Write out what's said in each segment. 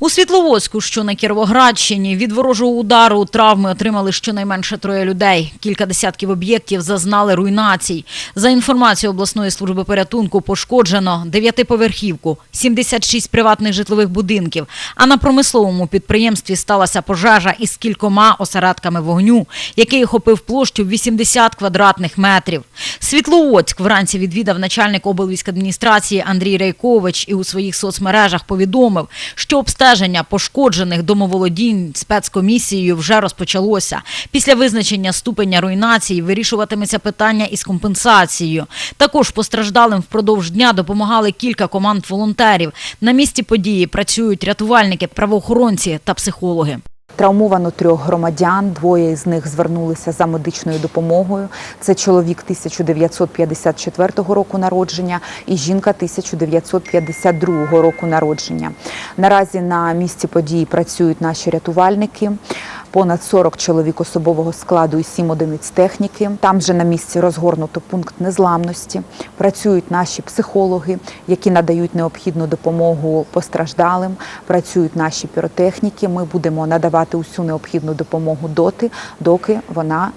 У Світловодську, що на Кіровоградщині, від ворожого удару травми отримали щонайменше троє людей. Кілька десятків об'єктів зазнали руйнацій. За інформацією обласної служби порятунку, пошкоджено дев'ятиповерхівку, 76 приватних житлових будинків. А на промисловому підприємстві сталася пожежа із кількома осередками вогню, який охопив площу 80 квадратних метрів. Світловодськ вранці відвідав начальник облвійськадміністрації Андрій Рейкович і у своїх соцмережах повідомив, що обстеження пошкоджених домоволодінь спецкомісією вже розпочалося. Після визначення ступеня руйнації вирішуватиметься питання із компенсацією. Також постраждалим впродовж дня допомагали кілька команд волонтерів. На місці події працюють рятувальники, правоохоронці та психологи. Травмовано трьох громадян. Двоє з них звернулися за медичною допомогою. Це чоловік 1954 року народження і жінка 1952 року народження. Наразі на місці події працюють наші рятувальники. Понад 40 чоловік особового складу і 7 одиниць техніки. Там же на місці розгорнуто пункт незламності. Працюють наші психологи, які надають необхідну допомогу постраждалим. Працюють наші піротехніки. Ми будемо надавати усю необхідну допомогу доти, доки вона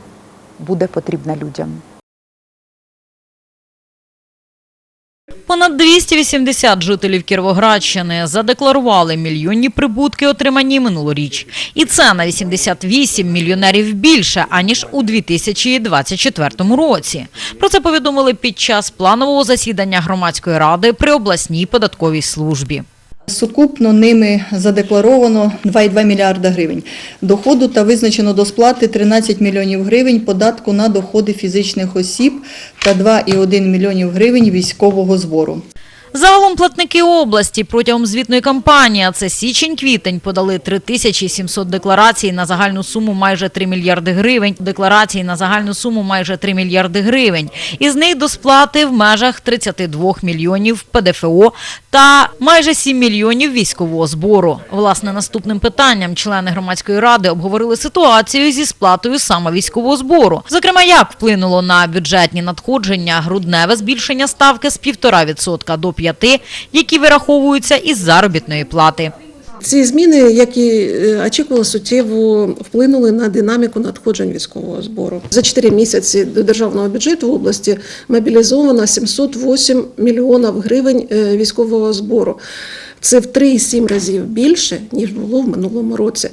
буде потрібна людям. Понад 280 жителів Кіровоградщини задекларували мільйонні прибутки, отримані минулоріч. І це на 88 мільйонерів більше, аніж у 2024 році. Про це повідомили під час планового засідання громадської ради при обласній податковій службі. Сукупно ними задекларовано 2,2 мільярда гривень. Доходу та визначено до сплати 13 мільйонів гривень податку на доходи фізичних осіб та 2,1 мільйонів гривень військового збору. Загалом платники області протягом звітної кампанії, а це січень-квітень, подали 3700 декларацій на загальну суму майже 3 мільярди гривень. Декларацій на загальну суму майже 3 мільярди гривень. Із них до сплати в межах 32 мільйонів ПДФО та майже 7 мільйонів військового збору. Власне, наступним питанням члени громадської ради обговорили ситуацію зі сплатою саме військового збору. Зокрема, як вплинуло на бюджетні надходження грудневе збільшення ставки з 1,5% до 5%, які вираховуються із заробітної плати. Ці зміни, які е, очікували, суттєво вплинули на динаміку надходжень військового збору. За 4 місяці до державного бюджету в області мобілізовано 708 мільйонів гривень е, військового збору. Це в 3,7 разів більше ніж було в минулому році.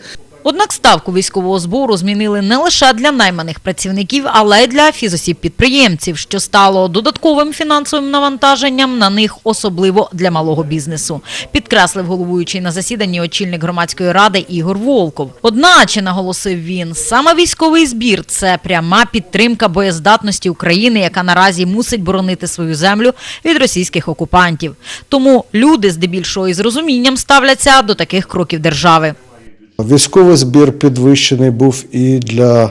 Однак ставку військового збору змінили не лише для найманих працівників, але й для фізосіб-підприємців, що стало додатковим фінансовим навантаженням на них, особливо для малого бізнесу. Підкреслив головуючий на засіданні очільник громадської ради Ігор Волков. Одначе, наголосив він, саме військовий збір це пряма підтримка боєздатності України, яка наразі мусить боронити свою землю від російських окупантів. Тому люди здебільшого із розумінням ставляться до таких кроків держави. Військовий збір підвищений був і для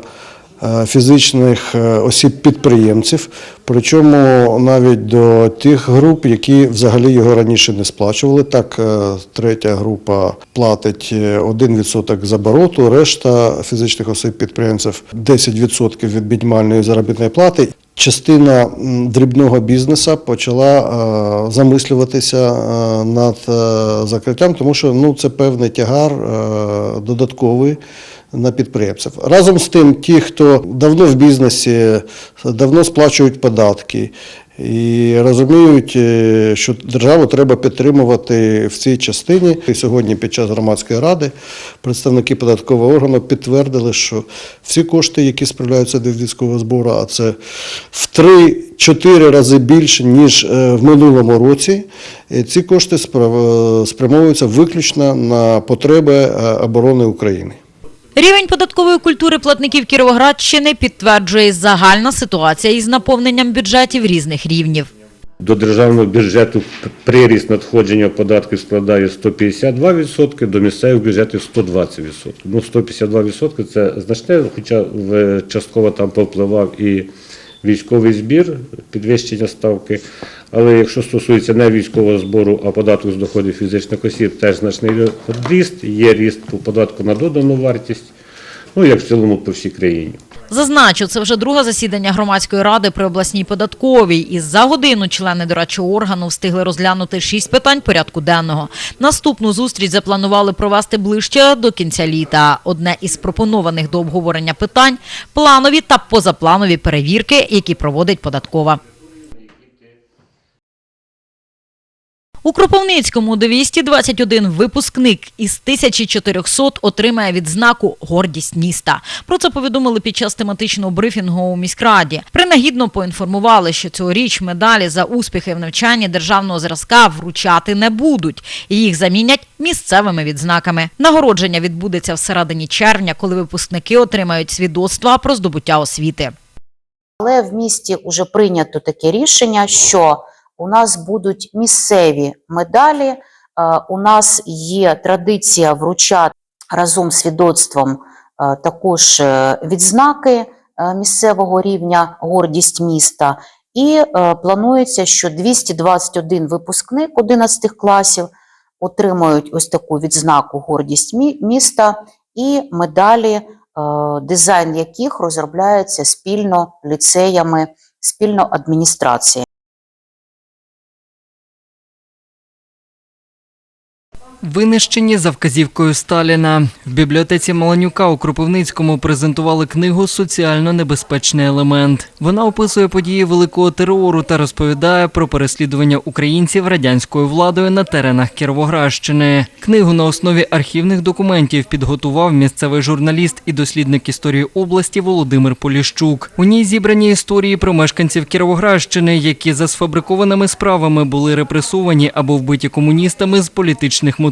е, фізичних е, осіб-підприємців, причому навіть до тих груп, які взагалі його раніше не сплачували. Так, е, третя група платить е, 1% з обороту, решта фізичних осіб-підприємців 10% від мінімальної заробітної плати. Частина дрібного бізнесу почала е, замислюватися е, над е, закриттям, тому що ну, це певний тягар додатковий на підприємців. Разом з тим, ті, хто давно в бізнесі, давно сплачують податки і розуміють, е, що державу треба підтримувати в цій частині. І сьогодні під час громадської ради представники податкового органу підтвердили, що всі кошти, які справляються до військового збору, а це в 3-4 рази більше, ніж е, в минулому році, е, ці кошти спрямовуються виключно на потреби оборони України. Рівень податкової культури платників Кіровоградщини підтверджує загальна ситуація із наповненням бюджетів різних рівнів. До державного бюджету приріст надходження податків складає 152%, до місцевих бюджетів 120%. Ну, 152% – це значне, хоча частково там повпливав і військовий збір, підвищення ставки. Але якщо стосується не військового збору, а податку з доходів фізичних осіб, теж значний ріст, є ріст по податку на додану вартість, ну як в цілому по всій країні. Зазначу, це вже друге засідання громадської ради при обласній податковій. І за годину члени дорадчого органу встигли розглянути шість питань порядку денного. Наступну зустріч запланували провести ближче до кінця літа. Одне із пропонованих до обговорення питань – планові та позапланові перевірки, які проводить податкова. У Кропивницькому 221 випускник із 1400 отримає відзнаку «Гордість міста». Про це повідомили під час тематичного брифінгу у міськраді. Принагідно поінформували, що цьогоріч медалі за успіхи в навчанні державного зразка вручати не будуть. Їх замінять місцевими відзнаками. Нагородження відбудеться в середині червня, коли випускники отримають свідоцтва про здобуття освіти. Але в місті вже прийнято таке рішення, що у нас будуть місцеві медалі. Е, У нас є традиція вручати разом з свідоцтвом е, також е, відзнаки місцевого рівня гордість міста. І планується, що 221 випускник 11 класів отримають ось таку відзнаку гордість міста і медалі дизайн яких розробляється спільно ліцеями, спільно адміністраціями. Винищені за вказівкою Сталіна. В бібліотеці Маланюка у Кропивницькому презентували книгу Соціально небезпечний елемент. Вона описує події великого терору та розповідає про переслідування українців радянською владою на теренах Кіровоградщини. Книгу на основі архівних документів підготував місцевий журналіст і дослідник історії області Володимир Поліщук. У ній зібрані історії про мешканців Кіровоградщини, які за сфабрикованими справами були репресовані або вбиті комуністами з політичних мотивів.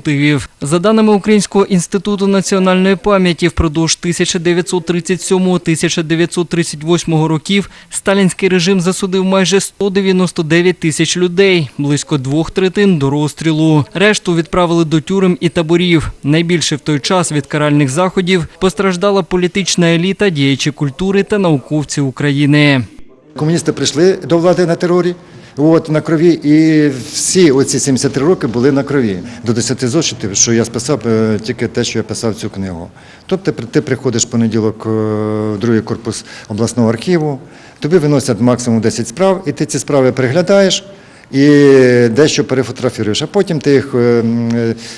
За даними Українського інституту національної пам'яті, впродовж 1937-1938 років сталінський режим засудив майже 199 тисяч людей, близько двох третин до розстрілу. Решту відправили до тюрем і таборів. Найбільше в той час від каральних заходів постраждала політична еліта, діячі культури та науковці України. Комуністи прийшли до влади на терорі. От на крові, і всі оці 73 роки були на крові. До 10 зошитів, що я списав е, тільки те, що я писав цю книгу. Тобто ти приходиш в понеділок е, в другий корпус обласного архіву, тобі виносять максимум 10 справ, і ти ці справи переглядаєш і дещо перефотографіруєш. А потім ти їх е,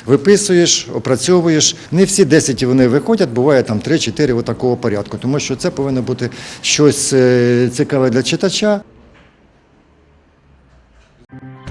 виписуєш, опрацьовуєш. Не всі 10 вони виходять, буває там 3-4 отакого порядку, тому що це повинно бути щось цікаве для читача. Mm-hmm.